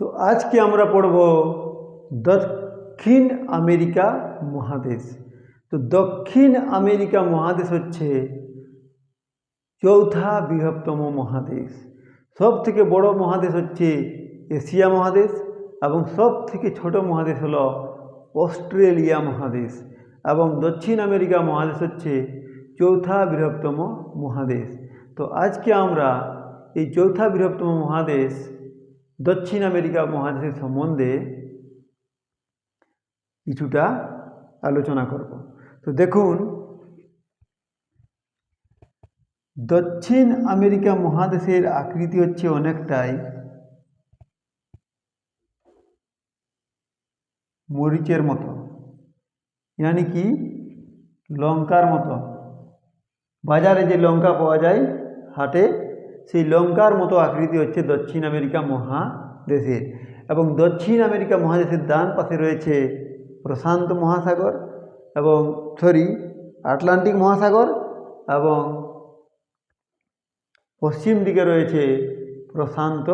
তো আজকে আমরা পড়ব দক্ষিণ আমেরিকা মহাদেশ। তো দক্ষিণ আমেরিকা মহাদেশ হচ্ছে চৌথা বৃহত্তম মহাদেশ। সব থেকে বড় মহাদেশ হচ্ছে এশিয়া মহাদেশ এবং সব থেকে ছোট মহাদেশ হলো অস্ট্রেলিয়া মহাদেশ এবং দক্ষিণ আমেরিকা মহাদেশ হচ্ছে চৌথা বৃহত্তম মহাদেশ। তো আজকে আমরা এই চৌথা বৃহত্তম মহাদেশ দক্ষিণ আমেরিকা মহাদেশের সম্বন্ধে কিছুটা আলোচনা করব। তো দেখুন, দক্ষিণ আমেরিকা মহাদেশের আকৃতি হচ্ছে অনেকটাই মরিচের মতো, ইয়ানি কি? লঙ্কার মতো। বাজারে যে লঙ্কা পাওয়া যায় হাটে সেই লঙ্কার মতো আকৃতি হচ্ছে দক্ষিণ আমেরিকা মহাদেশের। এবং দক্ষিণ আমেরিকা মহাদেশের ডান পাশে রয়েছে প্রশান্ত মহাসাগর এবং সরি আটলান্টিক মহাসাগর এবং পশ্চিম দিকে রয়েছে প্রশান্ত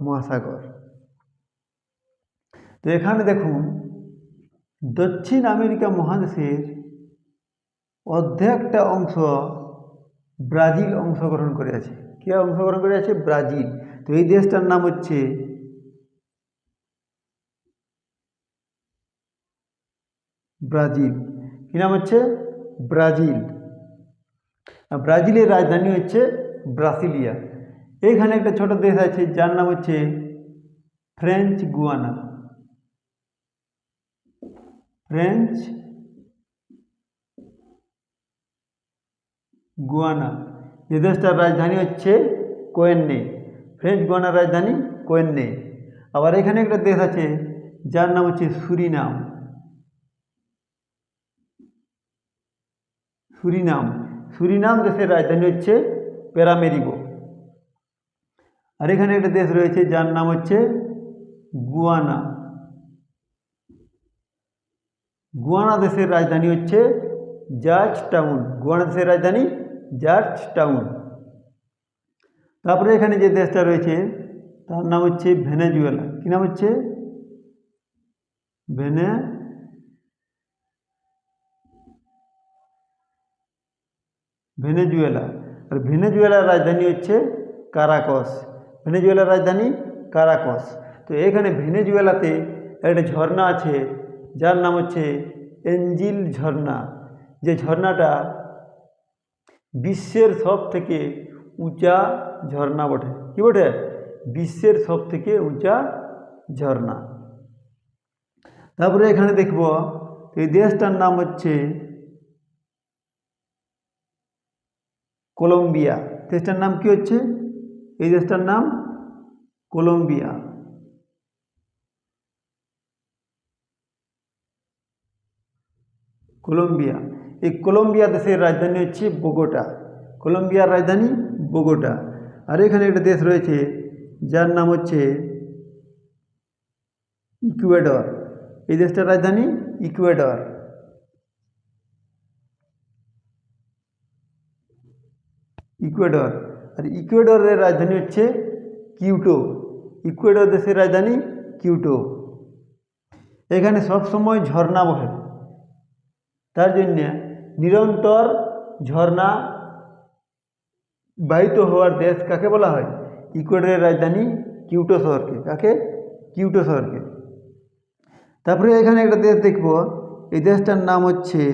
মহাসাগর। তো এখানে দেখুন, দক্ষিণ আমেরিকা মহাদেশের অর্ধেকটা অংশ ব্রাজিল অংশগ্রহণ করে আছে কে অংশগ্রহণ করে আছে? ব্রাজিল। তো এই দেশটার নাম হচ্ছে ব্রাজিল। কী নাম হচ্ছে? ব্রাজিল। ব্রাজিলের রাজধানী হচ্ছে ব্রাসিলিয়া। এইখানে একটা ছোট দেশ আছে, যার নাম হচ্ছে ফ্রেঞ্চ গুয়ানা। French Guiana. দেশটার রাজধানী হচ্ছে কোয়েন্নে, ফ্রেঞ্চ গুয়ানার রাজধানী কোয়েন্নে। আবার এখানে একটা দেশ আছে, যার নাম হচ্ছে সুরিনাম। সুরিনাম সুরিনাম দেশের রাজধানী হচ্ছে প্যারামেরিগো আর এখানে একটা দেশ রয়েছে, যার নাম হচ্ছে গুয়ানা। গুয়ানা দেশের রাজধানী হচ্ছে জার্জ টাউন। গুয়ানা দেশের রাজধানী জার্জ টাউন। তারপরে এখানে যে দেশটা রয়েছে, তার নাম হচ্ছে ভেনেজুয়েলা। কী নাম হচ্ছে? ভেনে ভেনেজুয়েলা। আর ভেনেজুয়েলার রাজধানী হচ্ছে কারাকস। ভেনেজুয়েলার রাজধানী কারাকস। তো এখানে ভেনেজুয়েলাতে একটা ঝর্ণা আছে, যার নাম হচ্ছে এঞ্জিল ঝর্ণা। যে ঝর্ণাটা বিশ্বের সব থেকে উঁচা ঝর্ণা বটে। কি বটে? বিশ্বের সব থেকে উঁচা ঝর্ণা। তারপরে এখানে দেখব, এই দেশটার নাম হচ্ছে কলম্বিয়া। দেশটার নাম কি হচ্ছে? এই দেশটার নাম কলম্বিয়া। কলম্বিয়া। এই কলম্বিয়া দেশের রাজধানী হচ্ছে বোগোটা, কলম্বিয়ার রাজধানী বোগোটা। আর এখানে একটা দেশ রয়েছে, যার নাম হচ্ছে ইকুয়েডর। এই দেশটার রাজধানী ইকুয়েডর। ইকুয়েডর। আর ইকুয়েডরের রাজধানী হচ্ছে কিউটো। ইকুয়েডর দেশের রাজধানী কিউটো। এখানে সবসময় ঝর্ণা বহে তার জন্যে নিরন্তর ঝর্ণা বাহিত হওয়ার দেশ কাকে বলা হয়? ইকুয়েডরের রাজধানী কিউটো শহরকে। কাকে? কিউটো শহরকে। তারপরে এখানে একটা দেশ দেখব। এই দেশটার নাম হচ্ছে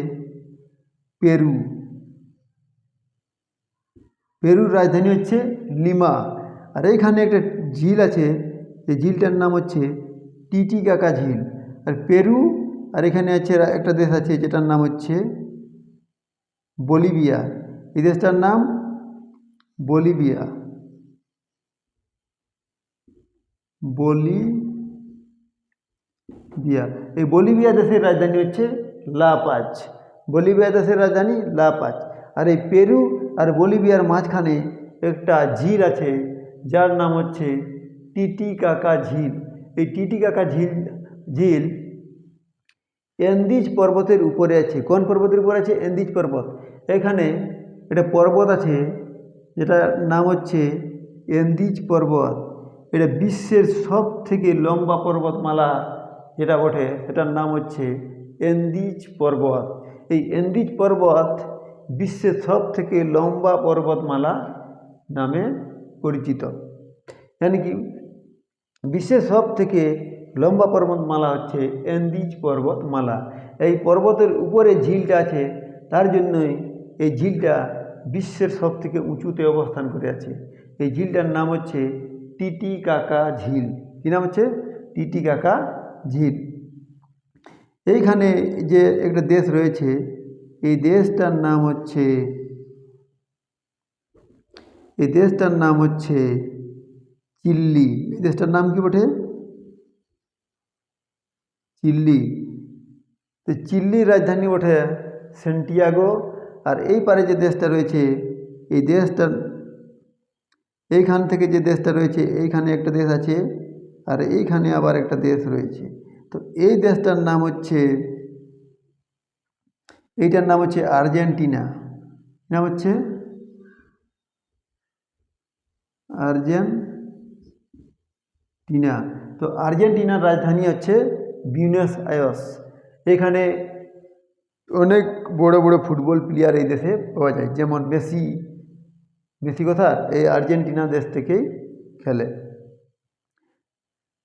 পেরু। পেরুর রাজধানী হচ্ছে লিমা। আর এইখানে একটা ঝিল আছে। যে ঝিলটার নাম হচ্ছে টিটিকাকা ঝিল। আর পেরু, আর এখানে আছে একটা দেশ আছে যেটার নাম হচ্ছে বলিভিয়া। এই দেশটার নাম বলিভিয়া। বলিভিয়া। এই বলিভিয়া দেশের রাজধানী হচ্ছে লাপাচ বলিভিয়া দেশের রাজধানী লাপাচ আর এই পেরু আর বলিভিয়ার মাঝখানে একটা ঝিল আছে, যার নাম হচ্ছে টিটিকাকা ঝিল। এই টিটিকাকা ঝিল ঝিল এন্দিজ পর্বতের উপরে আছে। কোন পর্বতের উপরে আছে? এন্দিজ পর্বত। এখানে একটা পর্বত আছে, যেটার নাম হচ্ছে এন্দিজ পর্বত। এটা বিশ্বের সব থেকে লম্বা পর্বতমালা যেটা বটে, সেটার নাম হচ্ছে এন্দিজ পর্বত। এই এন্দিজ পর্বত বিশ্বের সব থেকে লম্বা পর্বতমালা নামে পরিচিত। জানি কি? বিশ্বের সব থেকে লম্বা পর্বতমালা হচ্ছে এন্দিজ পর্বতমালা এই পর্বতের উপরে ঝিলটা আছে, তার জন্যই এই ঝিলটা বিশ্বের সব থেকে উঁচুতে অবস্থান করে আছে। এই ঝিলটার নাম হচ্ছে টিটি কাকা ঝিল। কী নাম হচ্ছে? টিটি কাকা ঝিল। এইখানে যে একটা দেশ রয়েছে, এই দেশটার নাম হচ্ছে, এই দেশটার নাম হচ্ছে চিল্লি। এই দেশটার নাম কি বটে? চিল্লি তো চিল্লির রাজধানী বটে সেন্টিয়াগো আর এই পারে যে দেশটা রয়েছে এই দেশটা এইখান থেকে যে দেশটা রয়েছে এইখানে একটা দেশ আছে আর এইখানে আবার একটা দেশ রয়েছে তো এই দেশটার নাম হচ্ছে এইটার নাম হচ্ছে আর্জেন্টিনা নাম হচ্ছে আর্জেন্টিনা তো আর্জেন্টিনার রাজধানী হচ্ছে বিউনাস আয়স এখানে অনেক বড় বড় ফুটবল প্লেয়ার এই দেশে পাওয়া যায়। যেমন মেসি মেসি কথা এই আর্জেন্টিনা দেশ থেকেই খেলে।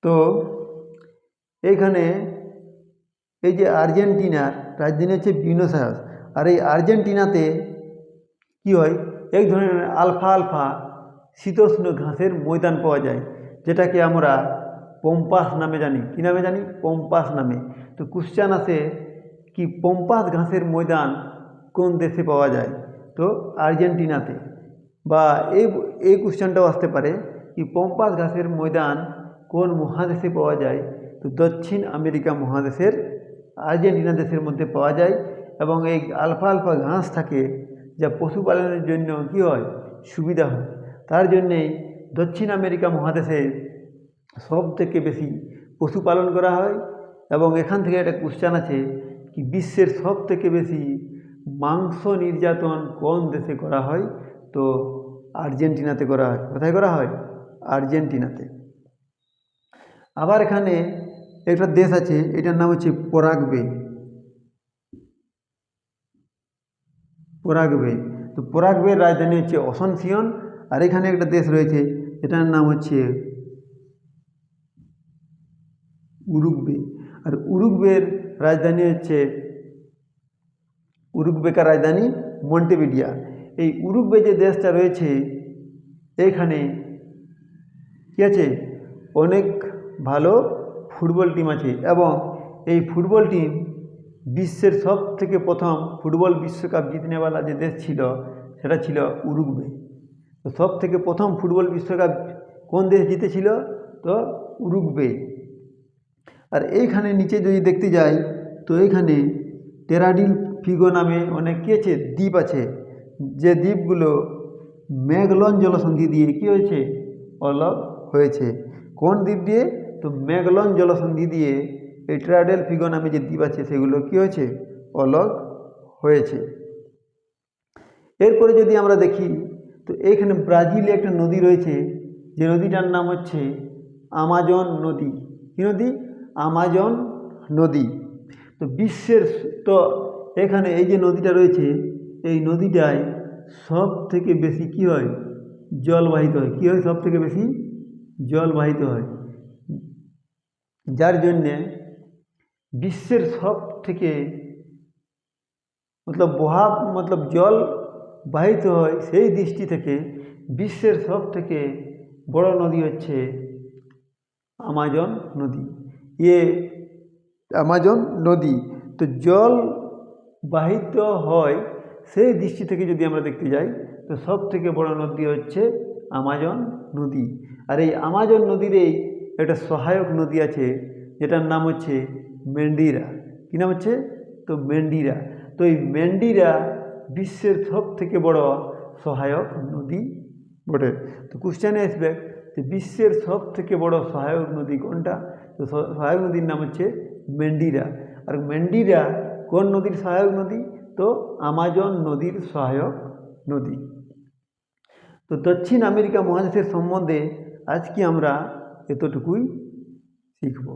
তো এইখানে এই যে আর্জেন্টিনার রাজধানী হচ্ছে বিউনাস আয়ার্স আর এই আর্জেন্টিনাতে কি হয়? এক ধরনের আলফা আলফা শীতোষ্ণ ঘাসের ময়দান পাওয়া যায়। যেটাকে আমরা পম্পাস নামে জানি। কী নামে জানি? পম্পাস নামে। তো কোশ্চান আসে কি পম্পাস ঘাসের ময়দান কোন দেশে পাওয়া যায়? তো আর্জেন্টিনাতে। বা এই এই কোশ্চেনটাও আসতে পারে, কি পম্পাস ঘাসের ময়দান কোন মহাদেশে পাওয়া যায়? তো দক্ষিণ আমেরিকা মহাদেশের, আর্জেন্টিনা দেশের মধ্যে পাওয়া যায় এবং এই আলফা আলফা ঘাস থাকে যা পশুপালনের জন্য কী হয়? সুবিধা হয়। তার জন্যেই দক্ষিণ আমেরিকা মহাদেশে সব থেকে বেশি পশুপালন করা হয় এবং এখান থেকে একটা কোশ্চান আছে কি বিশ্বের সব থেকে বেশি মাংস নির্যাতন কোন দেশে করা হয়? তো আর্জেন্টিনাতে করা হয়। কোথায় করা হয়? আর্জেন্টিনাতে। আবার এখানে একটা দেশ আছে, এটার নাম হচ্ছে পরাগবে। পরাগবে। তো পরাগবের রাজধানী হচ্ছে অসনসিয়ন, আর এখানে একটা দেশ রয়েছে, এটার নাম হচ্ছে উরুগবে। আর উরুগবের রাজধানী হচ্ছে, উরুগবেকার রাজধানী মন্টেভিডিয়া। এই উরুগবে যে দেশটা রয়েছে এইখানে কী আছে? অনেক ভালো ফুটবল টিম আছে এবং এই ফুটবল টিম বিশ্বের সব থেকে প্রথম ফুটবল বিশ্বকাপ জিতনেওয়ালা যে দেশ ছিল, সেটা ছিল উরুগবে। তো সব থেকে প্রথম ফুটবল বিশ্বকাপ কোন দেশ জিতেছিল? তো উরুগবে। আর এইখানে নিচে যদি দেখতে যাই, তো এইখানে টেরাডিল ফিগো নামে অনেক কী আছে? দ্বীপ আছে। যে দ্বীপগুলো মেঘলন জলসন্ধি দিয়ে কী হয়েছে? অলগ হয়েছে। কোন দ্বীপ দিয়ে? তো মেঘলন জলসন্ধি দিয়ে এই ট্রাডেল ফিগো নামে যে দ্বীপ আছে, সেগুলো কী হয়েছে? অলগ হয়েছে। এরপরে যদি আমরা দেখি, তো এইখানে ব্রাজিলে একটা নদী রয়েছে। যে নদীটার নাম হচ্ছে আমাজন নদী। কী নদী? আমাজন নদী। তো বিশ্বের তো এখানে এই যে নদীটা রয়েছে, এই নদীটায় সব থেকে বেশি কী হয়? জলবাহিত হয়। কী হয় সব থেকে বেশি জলবাহিত হয়। যার জন্যে বিশ্বের সব থেকে মতলব বহাব, মতলব জল বাহিত হয় সেই দৃষ্টি থেকে বিশ্বের সব থেকে বড় নদী হচ্ছে আমাজন নদী। ইয়ে আমাজন নদী। তো জল বাহিত হয় সেই দৃষ্টি থেকে যদি আমরা দেখতে যাই, তো সব থেকে বড় নদী হচ্ছে আমাজন নদী। আর এই আমাজন নদীর এই একটা সহায়ক নদী আছে, যেটার নাম হচ্ছে মেন্ডিরা। কী নাম হচ্ছে? তো মেন্ডিরা। তো এই মেন্ডিরা বিশ্বের সব থেকে বড় সহায়ক নদী বটে। তো কোশ্চেনে আসবে যে বিশ্বের সব থেকে বড় সহায়ক নদী কোনটা? তো সহায়ক নদীর নাম হচ্ছে মেন্ডিরা। আর মেন্ডিরা কোন নদীর সহায়ক নদী? তো আমাজন নদীর সহায়ক নদী। তো দক্ষিণ আমেরিকা মহাদেশের সম্বন্ধে আজকে আমরা এতটুকুই শিখব।